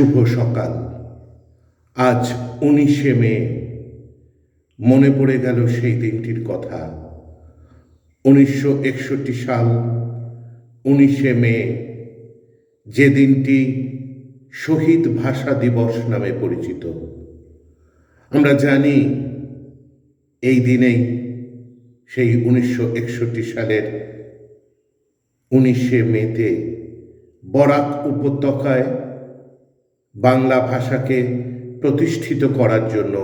শুভ সকাল। আজ উনিশে মে। মনে পড়ে গেল সেই দিনটির কথা। উনিশশো একষট্টি সাল, উনিশে মে, যে দিনটি শহীদ ভাষা দিবস নামে পরিচিত। আমরা জানি এই দিনেই সেই উনিশশো একষট্টি সালের উনিশে মেতে বরাক উপত্যকায় বাংলা ভাষাকে প্রতিষ্ঠিত করার জন্য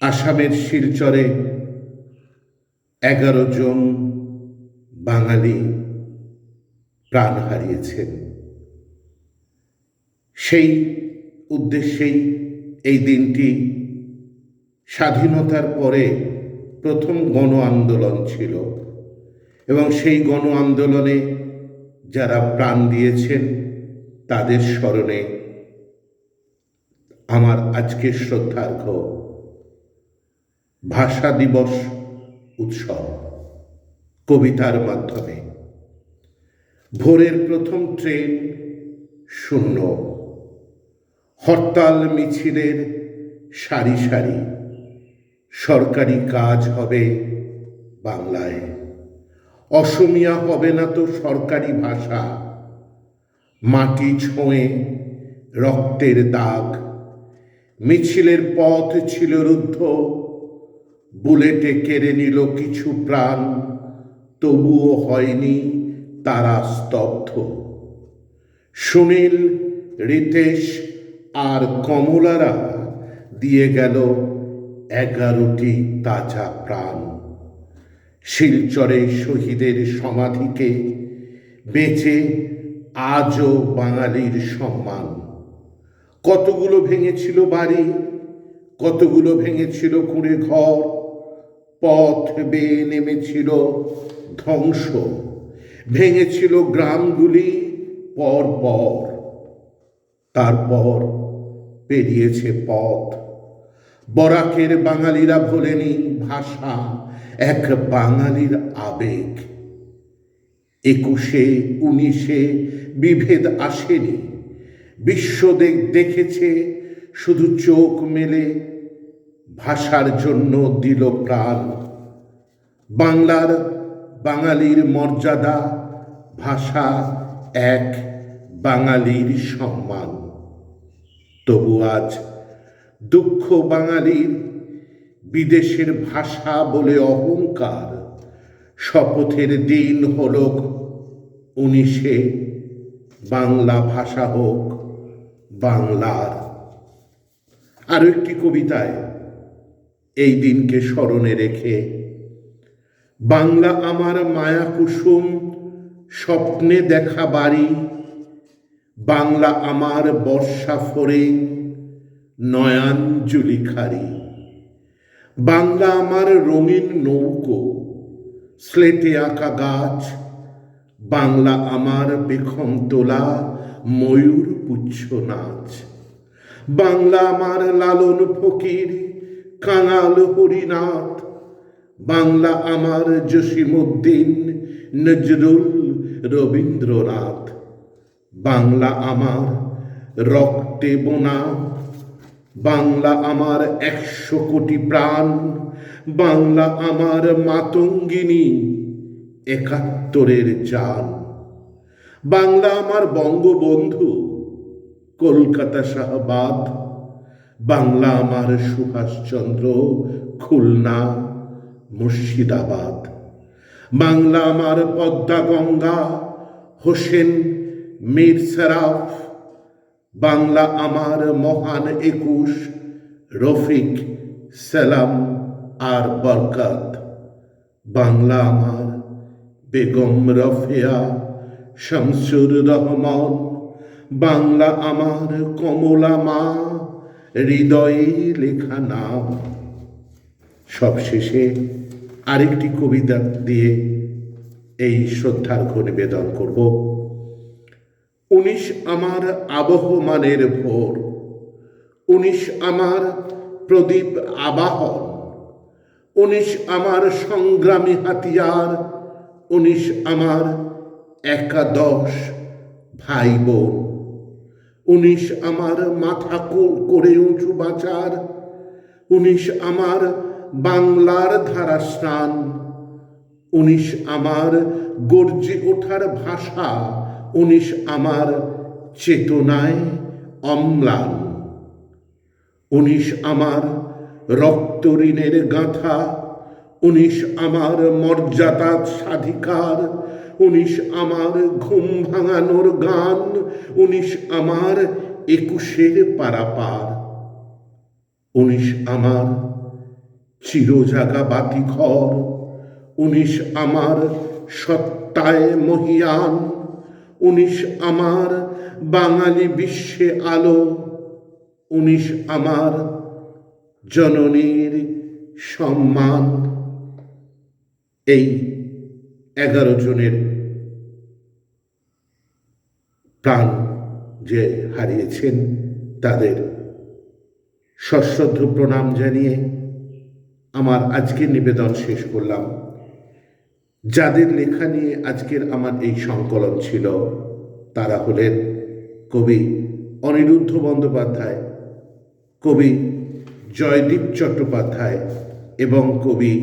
আসামের শিলচরে এগারো জন বাঙালি প্রাণ হারিয়েছেন। সেই উদ্দেশ্যেই এই দিনটি স্বাধীনতার পরে প্রথম গণ আন্দোলন ছিল এবং সেই গণ আন্দোলনে যারা প্রাণ দিয়েছেন তাদের স্মরণে আমার আজকের শ্রদ্ধার্ঘ ভাষা দিবস উৎসব কবিতার মাধ্যমে। ভোরের প্রথম ট্রেন শূন্য। হরতাল মিছিলের সারি সারি। সরকারি কাজ হবে বাংলায়। অসমিয়া হবে না তো সরকারি ভাষা। মাটি ছোঁয়ে রক্তের দাগ। মিছিলের পথ ছিল রুদ্ধ, বুলেটে কেড়ে নিল কিছু প্রাণ, তবুও হয়নি তারা স্তব্ধ। সুনীল, রিতেশ আর কমলারা দিয়ে গেল এগারোটি তাজা প্রাণ। শিলচরে শহীদের সমাধিকে বেঁচে আজও বাঙালির সম্মান। কতগুলো ভেঙেছিল বাড়ি, কতগুলো ভেঙেছিল কুঁড়ে ঘর, পথ বেয়ে নেমেছিল ধ্বংস। ভেঙেছিল গ্রামগুলি পর পর। তারপর পেরিয়েছে পথ। বরাকের বাঙালিরা ভোলেনি ভাষা, এক বাঙালির আবেগ। একুশে, উনিশে বিভেদ আসেনি। বিশ্ব দেখ- দেখেছে, শুধু চোখ মেলে ভাষার জন্য দিল প্রাণ। বাংলার বাঙালির মর্যাদা, ভাষা এক বাঙালির সম্মান। তবু আজ দুঃখ বাঙালির বিদেশের ভাষা বলে অহংকার। শপথের দিন হল উনিশে বাংলা ভাষা হোক, বাংলার। আরও একটি কবিতায় এই দিনকে স্মরণে রেখে, বাংলা আমার মায়া কুসুম, স্বপ্নে দেখা বাড়ি, বাংলা আমার বর্ষা ফোরে নয়ান জুলিখারি বাংলা আমার রঙিন নৌকো স্লেটে আঁকা গাছ, বাংলা আমার বেখম তোলা, ময়ূর পুচ্ছ নাচ। বাংলা আমার লালন ফকির, কাঙাল হরিনাথ। বাংলা আমার জসিমুদ্দিন নজরুল রবীন্দ্রনাথ। বাংলা আমার রক্তে বোনা। বাংলা আমার একশো কোটি প্রাণ। বাংলা আমার মাতঙ্গিনী, একাত্তরের জান বাংলা আমার বঙ্গবন্ধু, কলকাতা শাহবাদ বাংলা আমার সুভাষচন্দ্র খুলনা, মুর্শিদাবাদ। বাংলা আমার পদ্মা গঙ্গা, হোসেন মীর সেরাফ। বাংলা আমার মহান একুশ, রফিক সালাম। আর বরকত। বাংলা আমার বেগম রফিয়া শামসুর রহমান। বাংলা আমার কমলা মা, হৃদয়ে লেখা নাম। সবশেষে আরেকটি কবিতা দিয়ে এই শ্রদ্ধার্ঘ নিবেদন করব। উনিশ আমার আবহমানের ভোর, উনিশ আমার প্রদীপ আবাহন। উনিশ আমার সংগ্রামী হাতিয়ার, উনিশ আমার একাদশ ভাই বোন উনিশ আমার মাথা কো- করে উঁচু বাঁচার, উনিশ আমার বাংলার ধারা স্নান উনিশ আমার গর্জে ওঠার ভাষা, উনিশ আমার চেতনায় অম্লান, উনিশ আমার রক্ত ঋণের গাঁথা, উনিশ আমার মর্যাদার স্বাধিকার উনিশ আমার ঘুম ভাঙানোর গান, উনিশ আমার একুশের পারাপার। উনিশ আমার চিরজাগা বাতি ঘর উনিশ আমার সত্তায় মহিয়ান, উনিশ আমার বাঙালি বিশ্বে আলো, উনিশ আমার জননীর সম্মান। এই এগারো জনের প্রাণ যে হারিয়েছেন তাদের সশ্রদ্ধ প্রণাম জানিয়ে আমার আজকের নিবেদন শেষ করলাম। যাদের লেখা নিয়ে আজকের আমার এই সংকলন ছিল, তারা হলেন কবি অনিরুদ্ধ বন্দ্যোপাধ্যায়, কবি জয়দীপ চট্টোপাধ্যায় এবং কবি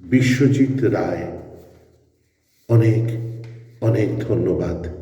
বিশ্বজিৎ রায়। অনেক অনেক ধন্যবাদ।